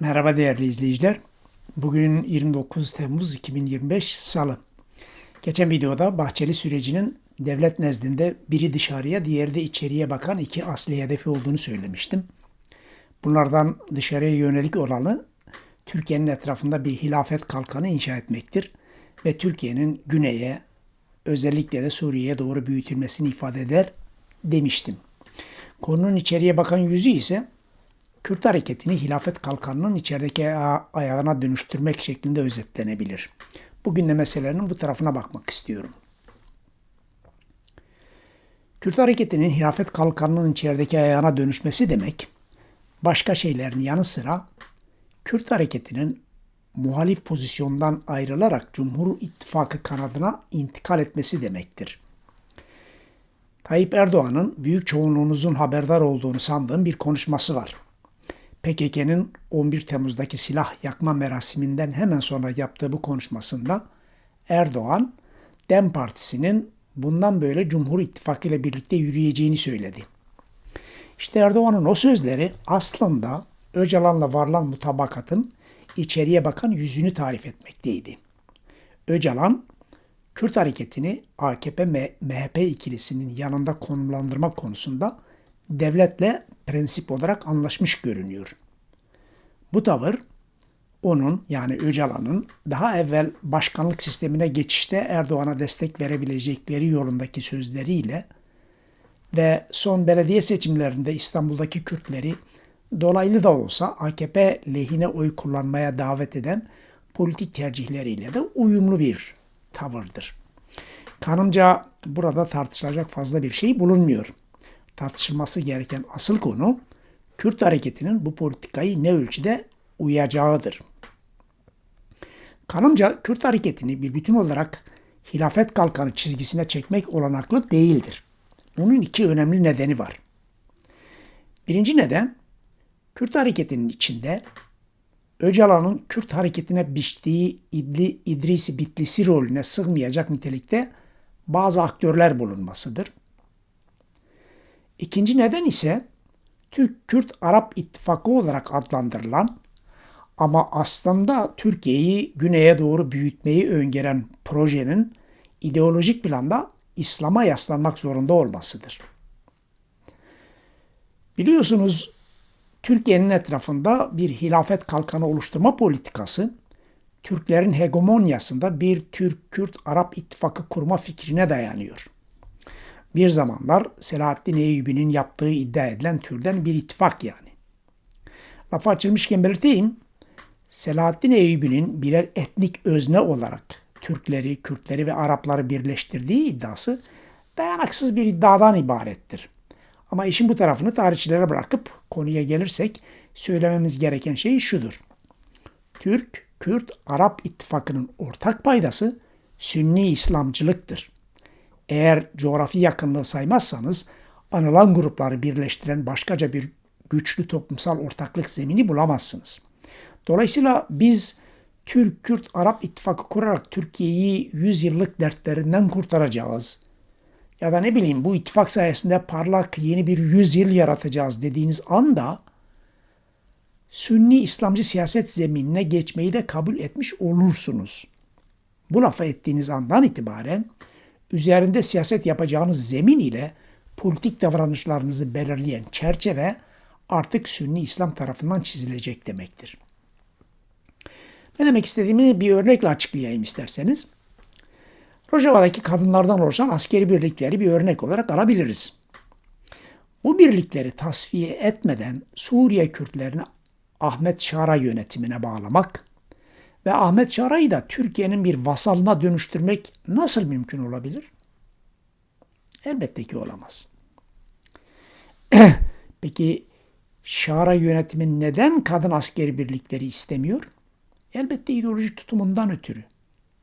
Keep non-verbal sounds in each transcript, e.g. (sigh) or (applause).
Merhaba değerli izleyiciler. Bugün 29 Temmuz 2025 Salı. Geçen videoda Bahçeli sürecinin devlet nezdinde biri dışarıya, diğeri de içeriye bakan iki asli hedefi olduğunu söylemiştim. Bunlardan dışarıya yönelik olanı Türkiye'nin etrafında bir hilafet kalkanı inşa etmektir ve Türkiye'nin güneye, özellikle de Suriye'ye doğru büyütülmesini ifade eder demiştim. Konunun içeriye bakan yüzü ise Kürt hareketini hilafet kalkanının içerideki ayağına dönüştürmek şeklinde özetlenebilir. Bugün de meselenin bu tarafına bakmak istiyorum. Kürt hareketinin hilafet kalkanının içerideki ayağına dönüşmesi demek, başka şeylerin yanı sıra Kürt hareketinin muhalif pozisyondan ayrılarak Cumhur İttifakı kanadına intikal etmesi demektir. Tayyip Erdoğan'ın büyük çoğunluğunuzun haberdar olduğunu sandığım bir konuşması var. PKK'nın 11 Temmuz'daki silah yakma merasiminden hemen sonra yaptığı bu konuşmasında Erdoğan, DEM Partisi'nin bundan böyle Cumhur İttifakı ile birlikte yürüyeceğini söyledi. İşte Erdoğan'ın o sözleri aslında Öcalan'la varılan mutabakatın içeriye bakan yüzünü tarif etmekteydi. Öcalan, Kürt hareketini AKP-MHP ikilisinin yanında konumlandırma konusunda devletle prensip olarak anlaşmış görünüyor. Bu tavır onun yani Öcalan'ın daha evvel başkanlık sistemine geçişte Erdoğan'a destek verebilecekleri yolundaki sözleriyle ve son belediye seçimlerinde İstanbul'daki Kürtleri dolaylı da olsa AKP lehine oy kullanmaya davet eden politik tercihleriyle de uyumlu bir tavırdır. Kanımca burada tartışılacak fazla bir şey bulunmuyor tartışılması gereken asıl konu Kürt hareketinin bu politikayı ne ölçüde uyacağıdır. Kanımca Kürt hareketini bir bütün olarak hilafet kalkanı çizgisine çekmek olanaklı değildir. Bunun iki önemli nedeni var. Birinci neden, Kürt hareketinin içinde Öcalan'ın Kürt hareketine biçtiği İdli, İdrisi Bitlisi rolüne sığmayacak nitelikte bazı aktörler bulunmasıdır. İkinci neden ise Türk-Kürt-Arap İttifakı olarak adlandırılan ama aslında Türkiye'yi güneye doğru büyütmeyi öngören projenin ideolojik planda İslam'a yaslanmak zorunda olmasıdır. Biliyorsunuz Türkiye'nin etrafında bir hilafet kalkanı oluşturma politikası Türklerin hegemonyasında bir Türk-Kürt-Arap ittifakı kurma fikrine dayanıyor bir zamanlar Selahaddin Eyyubi'nin yaptığı iddia edilen türden bir ittifak yani. Lafı açılmışken belirteyim. Selahaddin Eyyubi'nin birer etnik özne olarak Türkleri, Kürtleri ve Arapları birleştirdiği iddiası dayanaksız bir iddiadan ibarettir. Ama işin bu tarafını tarihçilere bırakıp konuya gelirsek söylememiz gereken şey şudur. Türk, Kürt, Arap ittifakının ortak paydası Sünni İslamcılıktır. Eğer coğrafi yakınlığı saymazsanız anılan grupları birleştiren başkaca bir güçlü toplumsal ortaklık zemini bulamazsınız. Dolayısıyla biz Türk-Kürt-Arap ittifakı kurarak Türkiye'yi 100 yıllık dertlerinden kurtaracağız. Ya da ne bileyim bu ittifak sayesinde parlak yeni bir yüzyıl yaratacağız dediğiniz anda Sünni İslamcı siyaset zeminine geçmeyi de kabul etmiş olursunuz. Bu lafı ettiğiniz andan itibaren üzerinde siyaset yapacağınız zemin ile politik davranışlarınızı belirleyen çerçeve artık Sünni İslam tarafından çizilecek demektir. Ne demek istediğimi bir örnekle açıklayayım isterseniz. Rojava'daki kadınlardan oluşan askeri birlikleri bir örnek olarak alabiliriz. Bu birlikleri tasfiye etmeden Suriye Kürtlerini Ahmet Şara yönetimine bağlamak ve Ahmet Şara'yı da Türkiye'nin bir vasalına dönüştürmek nasıl mümkün olabilir? Elbette ki olamaz. (clears throat) Peki Şara yönetimi neden kadın askeri birlikleri istemiyor? Elbette ideolojik tutumundan ötürü.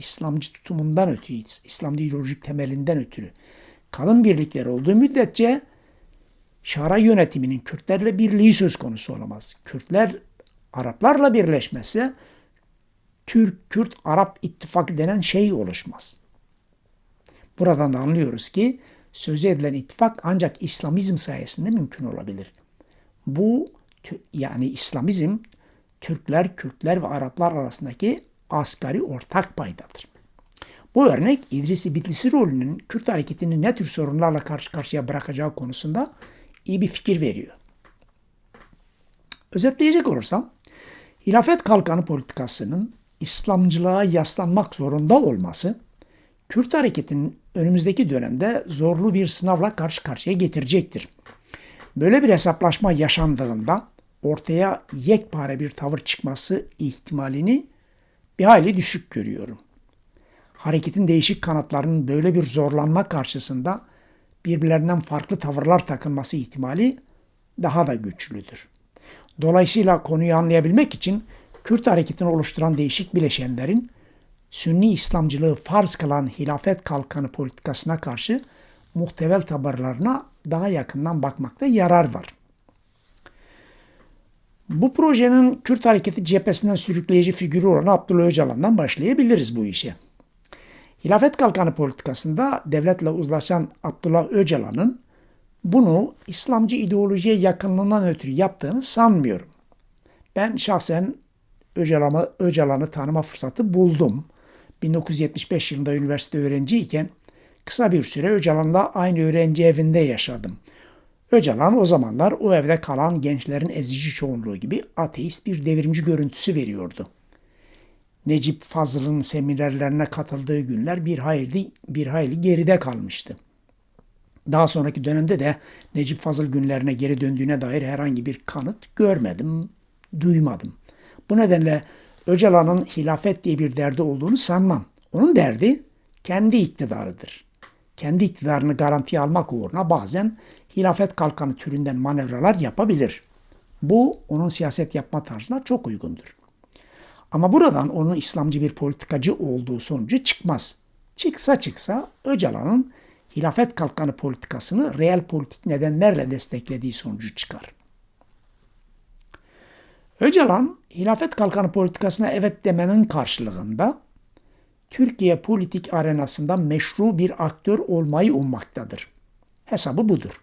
İslamcı tutumundan ötürü, İslamcı ideolojik temelinden ötürü. Kadın birlikleri olduğu müddetçe Şara yönetiminin Kürtlerle birliği söz konusu olamaz. Kürtler Araplarla birleşmesi Türk-Kürt-Arap ittifakı denen şey oluşmaz. Buradan da anlıyoruz ki sözü edilen ittifak ancak İslamizm sayesinde mümkün olabilir. Bu yani İslamizm Türkler, Kürtler ve Araplar arasındaki asgari ortak paydadır. Bu örnek İdrisi Bitlisi rolünün Kürt hareketini ne tür sorunlarla karşı karşıya bırakacağı konusunda iyi bir fikir veriyor. Özetleyecek olursam, hilafet kalkanı politikasının İslamcılığa yaslanmak zorunda olması, Kürt hareketinin önümüzdeki dönemde zorlu bir sınavla karşı karşıya getirecektir. Böyle bir hesaplaşma yaşandığında ortaya yekpare bir tavır çıkması ihtimalini bir hayli düşük görüyorum. Hareketin değişik kanatlarının böyle bir zorlanma karşısında birbirlerinden farklı tavırlar takılması ihtimali daha da güçlüdür. Dolayısıyla konuyu anlayabilmek için Kürt hareketini oluşturan değişik bileşenlerin Sünni İslamcılığı farz kılan hilafet kalkanı politikasına karşı muhtevel tavırlarına daha yakından bakmakta yarar var. Bu projenin Kürt hareketi cephesinden sürükleyici figürü olan Abdullah Öcalan'dan başlayabiliriz bu işe. Hilafet kalkanı politikasında devletle uzlaşan Abdullah Öcalan'ın bunu İslamcı ideolojiye yakınlığından ötürü yaptığını sanmıyorum. Ben şahsen Öcalan'ı, Öcalan'ı tanıma fırsatı buldum. 1975 yılında üniversite öğrenciyken kısa bir süre Öcalan'la aynı öğrenci evinde yaşadım. Öcalan o zamanlar o evde kalan gençlerin ezici çoğunluğu gibi ateist bir devrimci görüntüsü veriyordu. Necip Fazıl'ın seminerlerine katıldığı günler bir hayli, bir hayli geride kalmıştı. Daha sonraki dönemde de Necip Fazıl günlerine geri döndüğüne dair herhangi bir kanıt görmedim, duymadım. Bu nedenle Öcalan'ın hilafet diye bir derdi olduğunu sanmam. Onun derdi kendi iktidarıdır. Kendi iktidarını garantiye almak uğruna bazen hilafet kalkanı türünden manevralar yapabilir. Bu onun siyaset yapma tarzına çok uygundur. Ama buradan onun İslamcı bir politikacı olduğu sonucu çıkmaz. Çıksa çıksa Öcalan'ın hilafet kalkanı politikasını reel politik nedenlerle desteklediği sonucu çıkar. Öcalan, hilafet kalkanı politikasına evet demenin karşılığında Türkiye politik arenasında meşru bir aktör olmayı ummaktadır. Hesabı budur.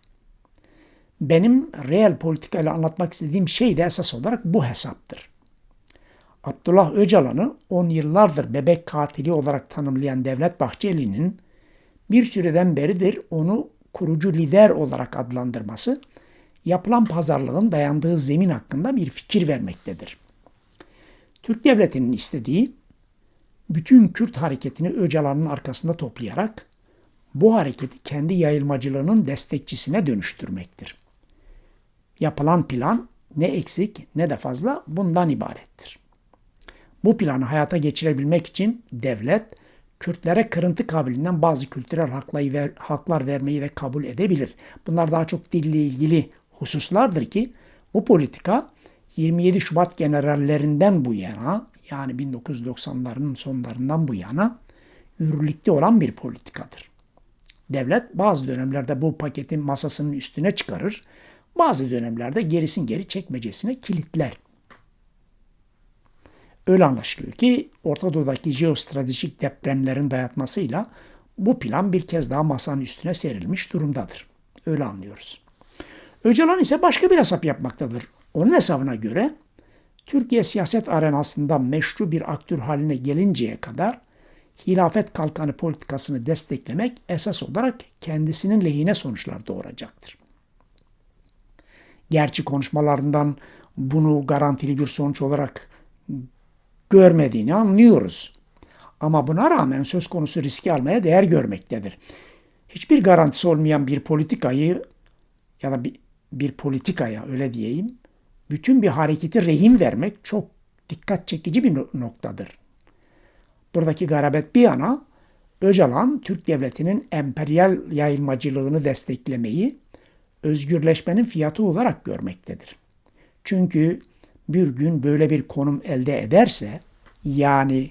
Benim reel politikayla anlatmak istediğim şey de esas olarak bu hesaptır. Abdullah Öcalan'ı 10 yıllardır bebek katili olarak tanımlayan Devlet Bahçeli'nin bir süreden beridir onu kurucu lider olarak adlandırması yapılan pazarlığın dayandığı zemin hakkında bir fikir vermektedir. Türk devletinin istediği bütün Kürt hareketini Öcalan'ın arkasında toplayarak bu hareketi kendi yayılmacılığının destekçisine dönüştürmektir. Yapılan plan ne eksik ne de fazla bundan ibarettir. Bu planı hayata geçirebilmek için devlet Kürtlere kırıntı kabiliğinden bazı kültürel haklar vermeyi ve kabul edebilir. Bunlar daha çok dille ilgili hususlardır ki bu politika 27 Şubat generallerinden bu yana yani 1990'ların sonlarından bu yana yürürlükte olan bir politikadır. Devlet bazı dönemlerde bu paketin masasının üstüne çıkarır, bazı dönemlerde gerisin geri çekmecesine kilitler. Öyle anlaşılıyor ki Orta Doğu'daki jeostratejik depremlerin dayatmasıyla bu plan bir kez daha masanın üstüne serilmiş durumdadır. Öyle anlıyoruz. Öcalan ise başka bir hesap yapmaktadır. Onun hesabına göre Türkiye siyaset arenasında meşru bir aktör haline gelinceye kadar hilafet kalkanı politikasını desteklemek esas olarak kendisinin lehine sonuçlar doğuracaktır. Gerçi konuşmalarından bunu garantili bir sonuç olarak görmediğini anlıyoruz. Ama buna rağmen söz konusu riski almaya değer görmektedir. Hiçbir garantisi olmayan bir politikayı ya da bir, bir politikaya öyle diyeyim, bütün bir hareketi rehin vermek çok dikkat çekici bir noktadır. Buradaki garabet bir yana Öcalan Türk devletinin emperyal yayılmacılığını desteklemeyi özgürleşmenin fiyatı olarak görmektedir. Çünkü bir gün böyle bir konum elde ederse yani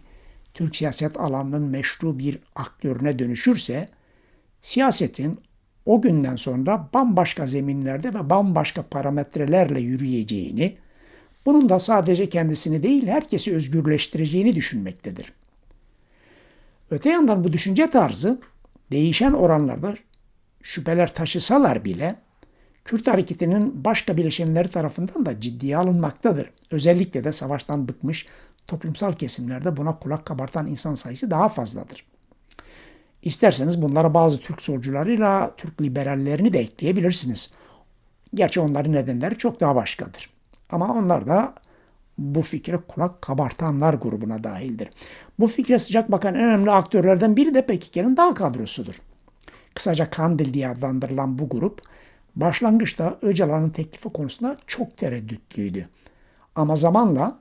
Türk siyaset alanının meşru bir aktörüne dönüşürse siyasetin o günden sonra bambaşka zeminlerde ve bambaşka parametrelerle yürüyeceğini, bunun da sadece kendisini değil herkesi özgürleştireceğini düşünmektedir. Öte yandan bu düşünce tarzı değişen oranlarda şüpheler taşısalar bile Kürt hareketinin başka bileşenleri tarafından da ciddiye alınmaktadır. Özellikle de savaştan bıkmış toplumsal kesimlerde buna kulak kabartan insan sayısı daha fazladır. İsterseniz bunlara bazı Türk solcularıyla Türk liberallerini de ekleyebilirsiniz. Gerçi onların nedenleri çok daha başkadır. Ama onlar da bu fikre kulak kabartanlar grubuna dahildir. Bu fikre sıcak bakan en önemli aktörlerden biri de PKK'nın dağ kadrosudur. Kısaca Kandil diye adlandırılan bu grup başlangıçta Öcalan'ın teklifi konusunda çok tereddütlüydü. Ama zamanla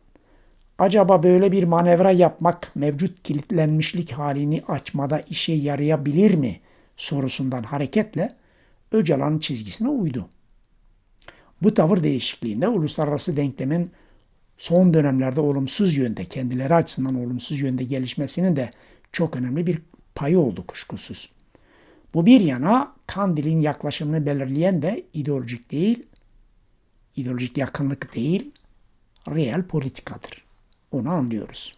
acaba böyle bir manevra yapmak mevcut kilitlenmişlik halini açmada işe yarayabilir mi sorusundan hareketle Öcalan'ın çizgisine uydu. Bu tavır değişikliğinde uluslararası denklemin son dönemlerde olumsuz yönde, kendileri açısından olumsuz yönde gelişmesinin de çok önemli bir payı oldu kuşkusuz. Bu bir yana Kandil'in yaklaşımını belirleyen de ideolojik değil, ideolojik yakınlık değil, reel politikadır. Onu anlıyoruz.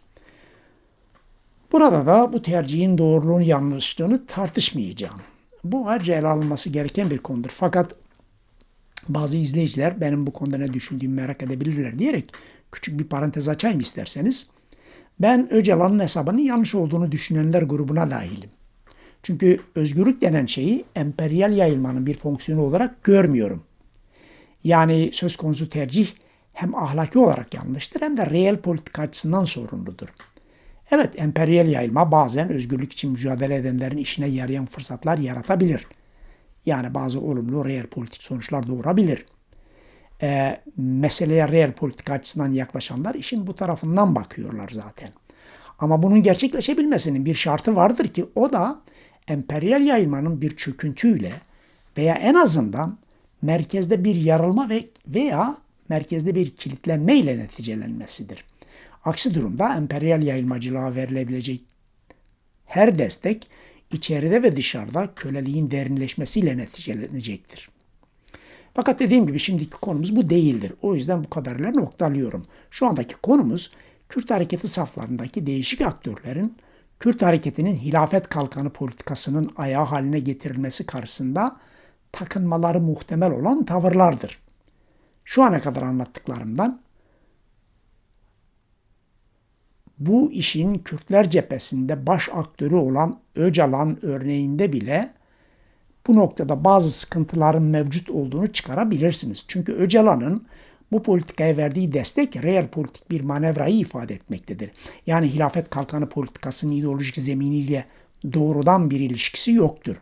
Burada da bu tercihin doğruluğunu yanlışlığını tartışmayacağım. Bu ayrıca ele alınması gereken bir konudur. Fakat bazı izleyiciler benim bu konuda ne düşündüğümü merak edebilirler diyerek küçük bir parantez açayım isterseniz. Ben Öcalan'ın hesabının yanlış olduğunu düşünenler grubuna dahilim. Çünkü özgürlük denen şeyi emperyal yayılmanın bir fonksiyonu olarak görmüyorum. Yani söz konusu tercih hem ahlaki olarak yanlıştır hem de reel politik açısından sorunludur. Evet emperyal yayılma bazen özgürlük için mücadele edenlerin işine yarayan fırsatlar yaratabilir. Yani bazı olumlu reel politik sonuçlar doğurabilir. E, meseleye reel politik açısından yaklaşanlar işin bu tarafından bakıyorlar zaten. Ama bunun gerçekleşebilmesinin bir şartı vardır ki o da emperyal yayılmanın bir çöküntüyle veya en azından merkezde bir yarılma ve veya merkezde bir kilitlenme ile neticelenmesidir. Aksi durumda emperyal yayılmacılığa verilebilecek her destek içeride ve dışarıda köleliğin derinleşmesiyle neticelenecektir. Fakat dediğim gibi şimdiki konumuz bu değildir. O yüzden bu kadarıyla noktalıyorum. Şu andaki konumuz Kürt hareketi saflarındaki değişik aktörlerin Kürt hareketinin hilafet kalkanı politikasının ayağı haline getirilmesi karşısında takınmaları muhtemel olan tavırlardır. Şu ana kadar anlattıklarımdan bu işin Kürtler cephesinde baş aktörü olan Öcalan örneğinde bile bu noktada bazı sıkıntıların mevcut olduğunu çıkarabilirsiniz. Çünkü Öcalan'ın bu politikaya verdiği destek real politik bir manevrayı ifade etmektedir. Yani hilafet kalkanı politikasının ideolojik zeminiyle doğrudan bir ilişkisi yoktur.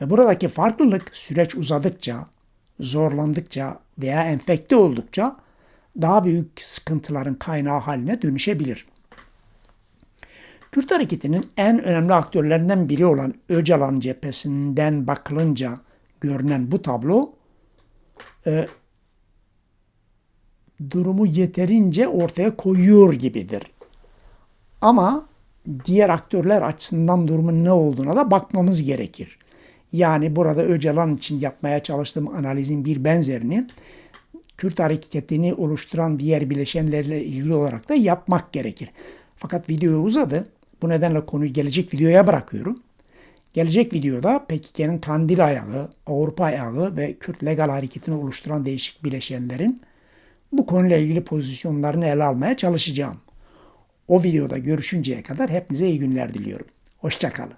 Ve buradaki farklılık süreç uzadıkça, zorlandıkça veya enfekte oldukça daha büyük sıkıntıların kaynağı haline dönüşebilir. Kürt hareketinin en önemli aktörlerinden biri olan Öcalan cephesinden bakılınca görünen bu tablo e, durumu yeterince ortaya koyuyor gibidir. Ama diğer aktörler açısından durumun ne olduğuna da bakmamız gerekir. Yani burada Öcalan için yapmaya çalıştığım analizin bir benzerini Kürt hareketini oluşturan diğer bileşenlerle ilgili olarak da yapmak gerekir. Fakat video uzadı. Bu nedenle konuyu gelecek videoya bırakıyorum. Gelecek videoda PKK'nın Kandil ayağı, Avrupa ayağı ve Kürt legal hareketini oluşturan değişik bileşenlerin bu konuyla ilgili pozisyonlarını ele almaya çalışacağım. O videoda görüşünceye kadar hepinize iyi günler diliyorum. Hoşçakalın.